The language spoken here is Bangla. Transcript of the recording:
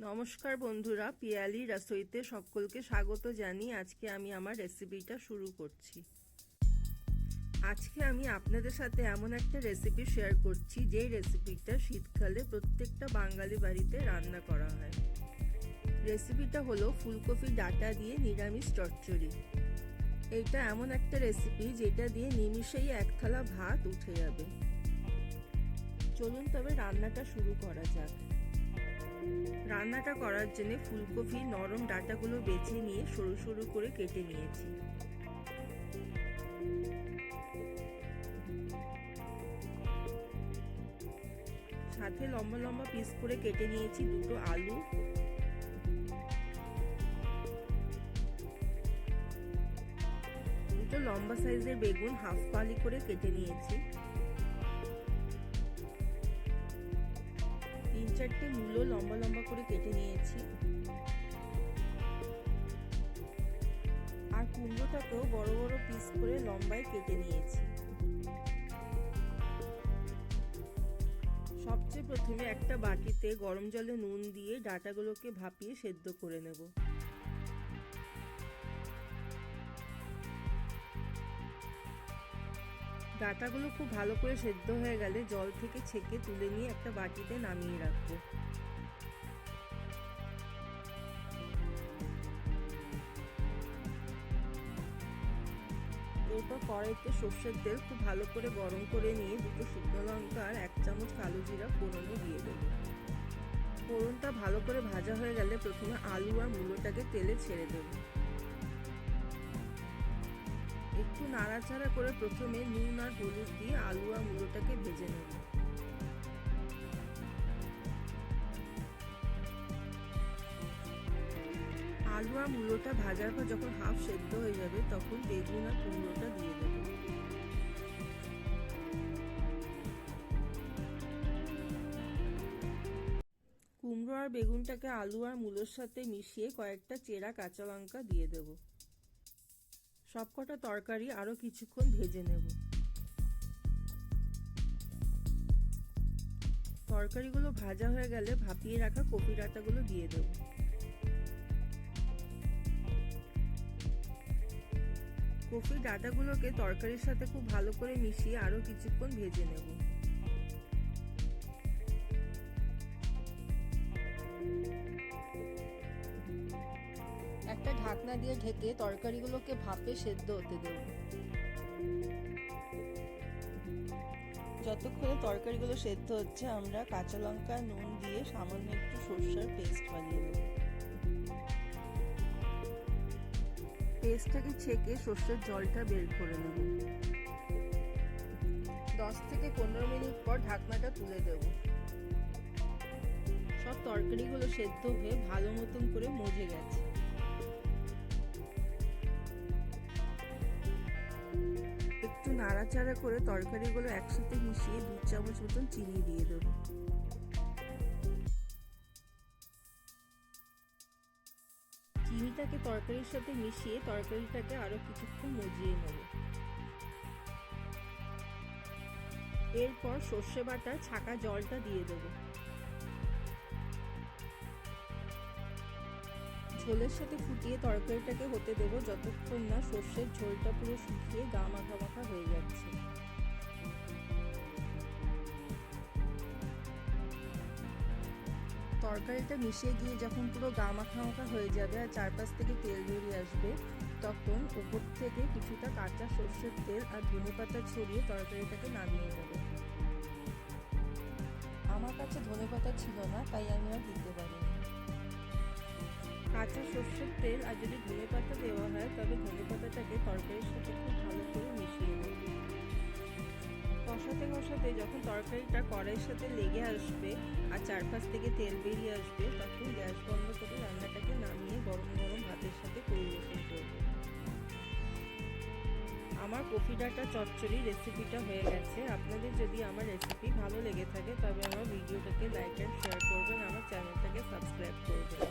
নমস্কার বন্ধুরা, পিয়ালি রাসইতে সকলকে স্বাগত জানিয়ে আজকে আমি আমার রেসিপিটা শুরু করছি। আজকে আমি আপনাদের সাথে এমন একটা রেসিপি শেয়ার করছি, যেই রেসিপিটা শীতকালে প্রত্যেকটা বাঙালি বাড়িতে রান্না করা হয়। রেসিপিটা হলো ফুলকপি ডাটা দিয়ে নিরামিষ চচ্চড়ি। এটা এমন একটা রেসিপি যেটা দিয়ে নিমিষেই এক থালা ভাত উঠে যাবে। চলুন তবে রান্নাটা শুরু করা যাক। রান্নাটা করার জন্য ফুলকপি, নরম ডাটাগুলো বেছে নিয়ে সরু সরু করে কেটে নিয়েছি। সাথে লম্বা লম্বা পিস করে কেটে নিয়েছি দুটো আলু। দুটো লম্বা সাইজের বেগুন হাফ পালি করে কেটে নিয়েছি। চারটে মূলো লম্বা লম্বা করে কেটে নিয়েছি। আর কুমড়োটাকেও বড় বড় পিস করে লম্বায় কেটে নিয়েছি। সবচেয়ে প্রথমে একটা বাটিতে গরম জলে নুন দিয়ে ডাটাগুলোকে ভাপিয়ে সেদ্ধ করে নেব। ডাটাগুলো খুব ভালো করে সেদ্ধ হয়ে গেলে জল থেকে ছেঁকে তুলে নিয়ে একটা বাটিতে নামিয়ে রাখব। এরপর কড়াইতে সর্ষের তেল খুব ভালো করে গরম করে নিয়ে দুটো শুকনো লঙ্কা আর এক চামচ কালো জিরা ফোড়নে দিয়ে দেবো। ফোড়নটা ভালো করে ভাজা হয়ে গেলে প্রথমে আলু আর মুলোটাকে তেলে ছেড়ে দেবো। একটু নাড়াচাড়া করে প্রথমে নুন আর হলুদ দিয়ে আলু আর মূলোটাকে ভেজে নেব। আলু আর মূলোটা ভাজার পর যখন হাফ সেদ্ধ হয়ে যাবে, তখন বেগুন আর কুমড়োটা দিয়ে দেবো। কুমড়ো আর বেগুনটাকে আলু আর মূলোর সাথে মিশিয়ে কয়েকটা চেরা কাঁচা লঙ্কা দিয়ে দেবো। সবকটা তরকারি আরও কিছুক্ষণ ভেজে নেব। তরকারিগুলো ভাজা হয়ে গেলে ভাপিয়ে রাখা কপি ডাঁটাগুলো দিয়ে দেব। কপির ডাটাগুলোকে তরকারির সাথে খুব ভালো করে মিশিয়ে আরও কিছুক্ষণ ভেজে নেব। ঢাকনা দিয়ে ঢেকে তরকারিগুলোকে ভাপে সেদ্ধ হতে দেব। যতক্ষণে তরকারিগুলো সেদ্ধ হচ্ছে আমরা কাঁচা লঙ্কা নুন দিয়ে সামান্য একটু সর্ষার পেস্ট বানিয়ে নেব। পেস্টটাকে ছেঁকে সর্ষের জলটা বের করে নেব। দশ থেকে পনেরো মিনিট পর ঢাকনাটা তুলে দেব। সব তরকারিগুলো সেদ্ধ হয়ে ভালো মতন করে মজে গেছে। একটু নাড়াচাড়া করে তরকারিগুলো একসাথে মিশিয়ে দু চামচ মতন চিনি দিয়ে দেবো। চিনিটাকে তরকারির সাথে মিশিয়ে তরকারিটাকে আরও কিছুক্ষণ মজিয়ে নেব। এরপর সর্ষে বাটার ছাকা জলটা দিয়ে দেবো। ঝোলের সাথে ফুটিয়ে তরকারিটাকে হতে দেবো যতক্ষণ না সর্ষের ঝোলটা পুরো শুকিয়ে গা মাখা মাখা হয়ে যাচ্ছে। তরকারিটা মিশিয়ে গিয়ে যখন পুরো গা মাখা মাখা হয়ে যাবে আর চারপাশ থেকে তেল বেরিয়ে আসবে, তখন উপর থেকে কিছুটা কাঁচা সর্ষের তেল আর ধনে পাতা ছড়িয়ে তরকারিটাকে নামিয়ে নেবে। আমার কাছে ধনে পাতা ছিল না, তাই আমি আর দিতে পারিনি। কাঁচা সর্ষের তেল আর যদি ধনে পাতা দেওয়া হয়, তবে ধনে পাতাটাকে তরকারির সাথে খুব ভালো করে মিশিয়ে দেব কষাতে কষাতে যখন তরকারিটা কড়াইয়ের সাথে লেগে আসবে আর চারপাশ থেকে তেল বেরিয়ে আসবে, তখন গ্যাস বন্ধ করে রান্নাটাকে নামিয়ে গরম গরম ভাতের সাথে পরিবেশন করব। আমার কফি ডাটা চচ্চড়ি রেসিপিটা হয়ে গেছে। আপনাদের যদি আমার রেসিপি ভালো লেগে থাকে, তবে আমার ভিডিওটাকে লাইক অ্যান্ড শেয়ার করবেন, আমার চ্যানেলটাকে সাবস্ক্রাইব করবেন।